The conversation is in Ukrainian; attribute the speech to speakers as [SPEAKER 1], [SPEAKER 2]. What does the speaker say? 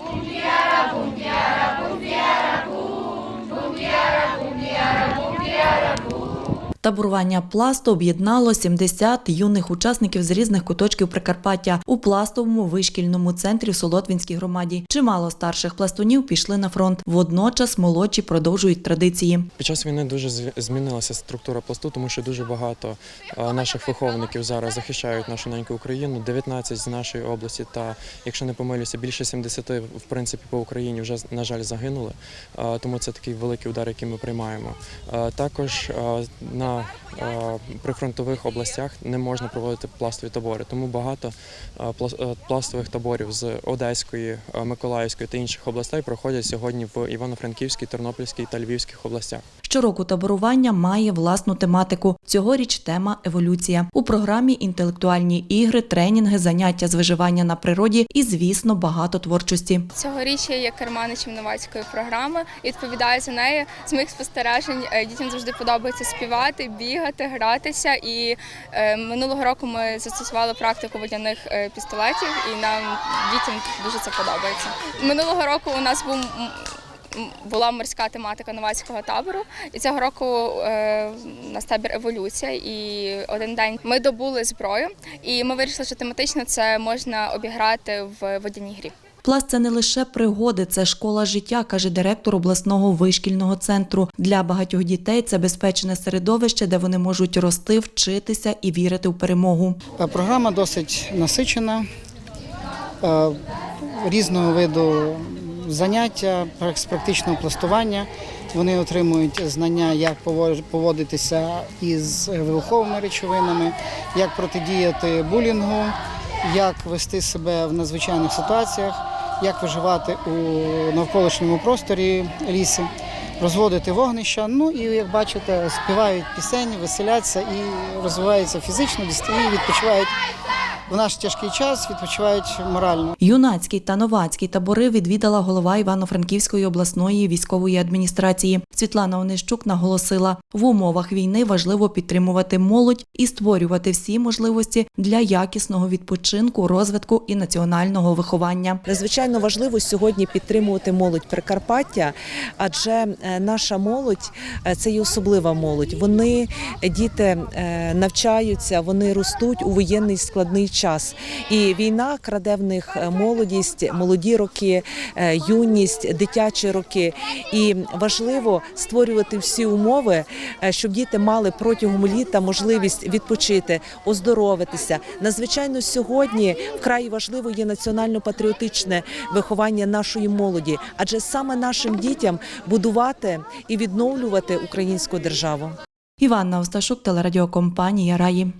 [SPEAKER 1] Um dia Таборування пласту об'єднало 70 юних учасників з різних куточків Прикарпаття у пластовому вишкільному центрі в Солотвінській громаді. Чимало старших пластунів пішли на фронт. Водночас молодші продовжують традиції.
[SPEAKER 2] Під час війни дуже змінилася структура пласту, тому що дуже багато наших виховників зараз захищають нашу неньку Україну. 19 з нашої області, та якщо не помилюся, більше 70 в принципі по Україні вже на жаль загинули. Тому це такий великий удар, який ми приймаємо. Також е, на прифронтових областях не можна проводити пластові табори, тому багато пла- пластових таборів з Одеської, Миколаївської та інших областей проходять сьогодні в Івано-Франківській, Тернопільській та Львівських областях.
[SPEAKER 1] Щороку таборування має власну тематику. Цьогоріч тема еволюція. У програмі інтелектуальні ігри, тренінги, заняття з виживання на природі і, звісно, багато творчості.
[SPEAKER 3] Цьогоріч я є керманичем новацької програми і відповідаю за неї. З моїх спостережень е, дітям завжди подобається співати, бігати, гратися. І е, минулого року ми застосували практику водяних е, пістолетів, і нам дітям дуже це подобається. Минулого року у нас був. Була морська тематика новацького табору, і цього року е, у нас табір еволюція. І один день ми добули зброю, і ми вирішили, що тематично це можна обіграти в водяній грі.
[SPEAKER 1] Пласт це не лише пригоди, це школа життя, каже директор обласного вишкільного центру. Для багатьох дітей це безпечне середовище, де вони можуть рости, вчитися і вірити в перемогу.
[SPEAKER 4] Е, Програма досить насичена, е, різного виду заняття з практичного пластування. Вони отримують знання, як поводитися із вибуховими речовинами, як протидіяти булінгу, як вести себе в надзвичайних ситуаціях, як виживати у навколишньому просторі лісі, розводити вогнища. Ну і як бачите, співають пісень, веселяться і розвиваються фізично, і відпочивають в наш тяжкий час, відпочивають морально.
[SPEAKER 1] Юнацький та новацький табори відвідала голова Івано-Франківської обласної військової адміністрації. Світлана Онищук наголосила, в умовах війни важливо підтримувати молодь і створювати всі можливості для якісного відпочинку, розвитку і національного виховання.
[SPEAKER 5] Надзвичайно важливо сьогодні підтримувати молодь Прикарпаття, адже е, наша молодь е, це є особлива молодь. Вони е, діти навчаються, вони ростуть у воєнний складний час. І війна краде в них е, молодість, молоді роки, е, юність, дитячі роки. І важливо створювати всі умови, е, щоб діти мали протягом літа можливість відпочити, оздоровитися. Надзвичайно сьогодні вкрай важливо є національно-патріотичне виховання нашої молоді, адже саме нашим дітям будувати і відновлювати українську державу.
[SPEAKER 1] Іванна Осташук, телерадіокомпанія Раї.